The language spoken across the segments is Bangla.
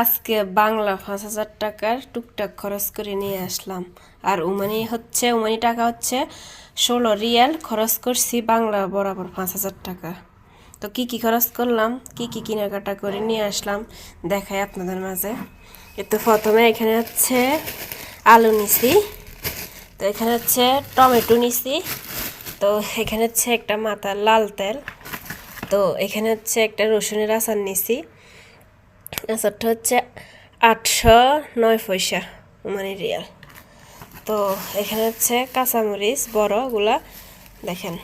আজকে বাংলা পাঁচ হাজার টাকার টুকটাক খরচ করে নিয়ে আসলাম। আর উমানি হচ্ছে, উমানি টাকা হচ্ছে ষোলো রিয়াল খরচ করছি বাংলা বরাবর পাঁচ হাজার টাকা। তো কি কি খরচ করলাম, কি কি কেনাকাটা করে নিয়ে আসলাম, দেখাই আপনাদের মাঝে। এ তো প্রথমে এখানে হচ্ছে আলু নিছি, তো এখানে হচ্ছে টমেটো নিছি, তো এখানে হচ্ছে একটা মাথা লাল তেল, তো এখানে হচ্ছে একটা রসুনের আচার নিছি। আচারটা হচ্ছে আটশো নয় পয়সা মানে রিয়াল। তো এখানে হচ্ছে কাঁচামরিচ বড়গুলা দেখেন।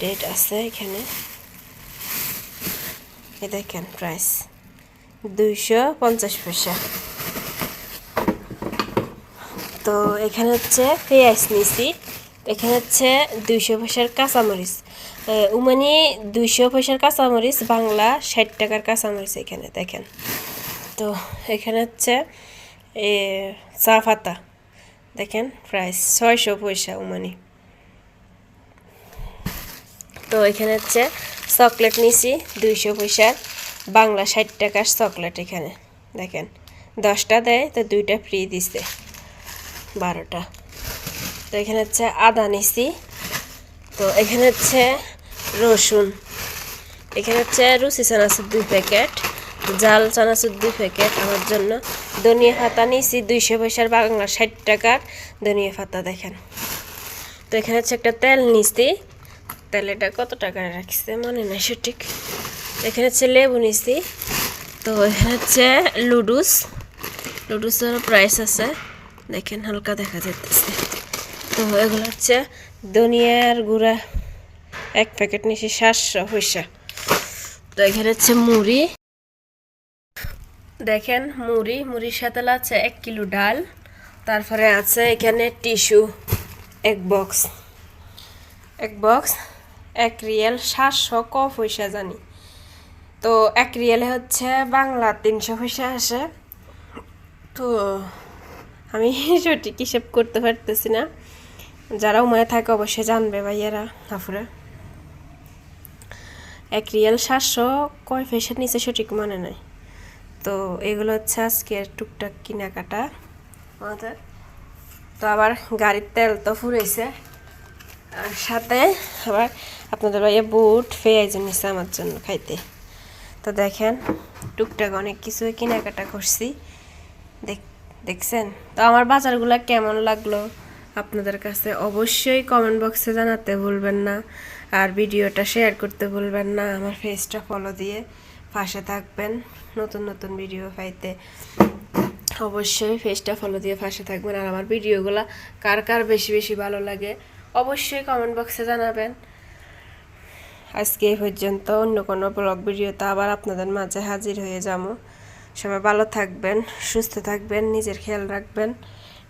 ডেট আছে এখানে। এ দেখেন প্রাইস দুইশো পঞ্চাশ পয়সা। তো এখানে হচ্ছে পেঁয়াজ নিছি এখানে হচ্ছে দুইশো পয়সার কাঁচামরিচ। উমানি দুইশো পয়সার কাঁচামরিচ, বাংলা ষাট টাকার কাঁচামরিচ এখানে, দেখেন। তো এখানে হচ্ছে চা পাতা, দেখেন প্রাইস ছয়শো পয়সা উমানি। তো এখানে হচ্ছে চকলেট নিছি, দুইশো পয়সার বাংলা ষাট টাকার চকলেট এখানে, দেখেন। দশটা দেয়, তো দুইটা ফ্রি দিছে, বারোটা। তো এখানে হচ্ছে আদা নিছি, তো এখানে হচ্ছে রসুন। এখানে হচ্ছে রুচি চানাচুর দুই প্যাকেট, জাল চানাচুর দুই প্যাকেট। আমার জন্য ধনিয়া পাতা নিয়েছি দুইশো পয়সার, বাংলা ষাট টাকার ধনিয়া পাতা দেখেন। তো এখানে হচ্ছে একটা তেল নিছি তেল এটা কত টাকায় রাখছে মনে নাই সঠিক। এখানে হচ্ছে লেবু নিছি তো এখানে হচ্ছে লুডুস। লুডুসের প্রাইস আছে। দেখেন হালকা দেখা যাচ্ছে তো এগুলো হচ্ছে ধনিয়ার গুঁড়া। এক প্যাকেট নিছি সাতশো পয়সা তো এখানে হচ্ছে মুড়ি। দেখেন মুড়ি, মুড়ির সাথে আছে এক কিলো ডাল, তারপরে আছে এখানে টিস্যু, এক বক্স। এক বক্স, এক রিয়েল, সাতশো ক পয়সা জানি। তো এক রিয়েলে হচ্ছে বাংলা তিনশো পয়সা আসে। তো আমি সঠিক হিসেব করতে পারতেছি না। যারা উমায় থাকে অবশ্যই জানবে ভাইয়েরা হাফুরা এক রিয়েল সাতশো, কয় পয়সার নিচে সঠিক মনে নাই। তো এগুলো হচ্ছে আজকের টুকটাক কেনাকাটা। আমাদের তো আবার গাড়ির তেল তো ফুরাইছে। আর সাথে আবার আপনাদের ভাইয়া বুট, পেঁয়াজ নিছে আমার জন্য খাইতে। তো দেখেন, টুকটাক অনেক কিছু কেনাকাটা করছি। দেখ দেখছেন? তো আমার বাজারগুলো কেমন লাগল? আপনাদের কাছে অবশ্যই কমেন্ট বক্সে জানাতে ভুলবেন না। আর ভিডিওটা শেয়ার করতে ভুলবেন না। আমার ফেসটা ফলো দিয়ে পাশে থাকবেন। নতুন নতুন ভিডিও পাইতে অবশ্যই ফেসটা ফলো দিয়ে পাশে থাকবেন। আর আমার ভিডিওগুলো কার কার বেশি বেশি ভালো লাগে অবশ্যই কমেন্ট বক্সে জানাবেন। আজকে এই পর্যন্ত অন্য কোনো ব্লগ ভিডিওতে আবার আপনাদের মাঝে হাজির হয়ে যাব। সবাই ভালো থাকবেন, সুস্থ থাকবেন, নিজের খেয়াল রাখবেন।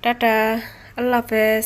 টাটা! আল্লাহ হাফেজ।